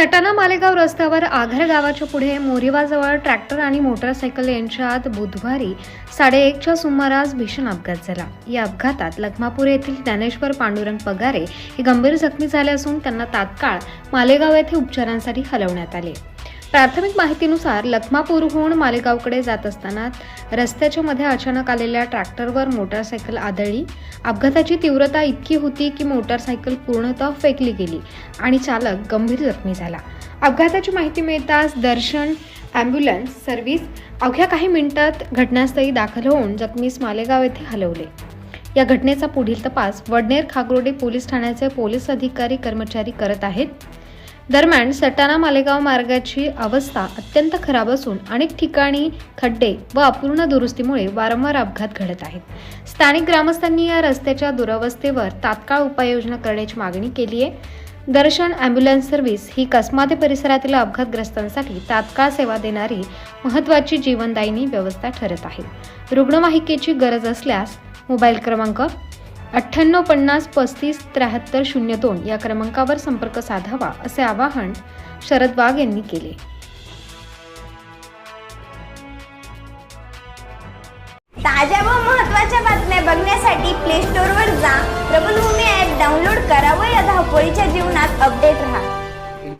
सटाणा मालेगाव रस्त्यावर आघर गावाच्या पुढे मोरीवाजवळ ट्रॅक्टर आणि मोटरसायकल यांच्यात बुधवारी साडेएकच्या सुमारास भीषण अपघात झाला. या अपघातात लखमापूर येथील ज्ञानेश्वर पांडुरंग पगारे हे गंभीर जखमी झाले असून त्यांना तात्काळ मालेगाव येथे उपचारांसाठी हलवण्यात आले. प्राथमिक माहितीनुसार लखमापूरहून मालेगावकडे जात असताना रस्त्याच्या मध्ये अचानक आलेल्या ट्रॅक्टरवर मोटारसायकल आदळली. अपघाताची तीव्रता इतकी होती की मोटारसायकल पूर्णतः फेकली गेली आणि चालक गंभीर जखमी झाला. अपघाताची माहिती मिळताच दर्शन ॲम्ब्युलन्स सर्व्हिस अवघ्या काही मिनिटात घटनास्थळी दाखल होऊन जखमीस मालेगाव येथे हलवले. या घटनेचा पुढील तपास वडनेर खागरोडे पोलीस ठाण्याचे पोलीस अधिकारी कर्मचारी करत आहेत. दरम्यान सटाणा मालेगाव मार्गाची अवस्था अत्यंत खराब असून अनेक ठिकाणी खड्डे व अपूर्ण दुरुस्तीमुळे वारंवार अपघात घडत आहेत. स्थानिक ग्रामस्थांनी या रस्त्याच्या दुरावस्थेवर तात्काळ उपाययोजना करण्याची मागणी केली आहे. दर्शन ॲम्ब्युलन्स सर्व्हिस ही कसमाते परिसरातील अपघातग्रस्तांसाठी तात्काळ सेवा देणारी महत्त्वाची जीवनदायिनी व्यवस्था ठरत आहे. रुग्णवाहिकेची गरज असल्यास मोबाईल क्रमांक अठ्ठ्याण्णव पन्नास पस्तीस त्र्याहत्तर शून्य दोन या क्रमांकावर संपर्क साधावा असे आवाहन शरद वाघ यांनी केले. ताज्या व महत्त्वाच्या बातम्या बघण्यासाठी प्ले स्टोअरवर जा. प्रबलभूमी ॲप डाउनलोड करा व या धावपळीच्या जीवनात अपडेट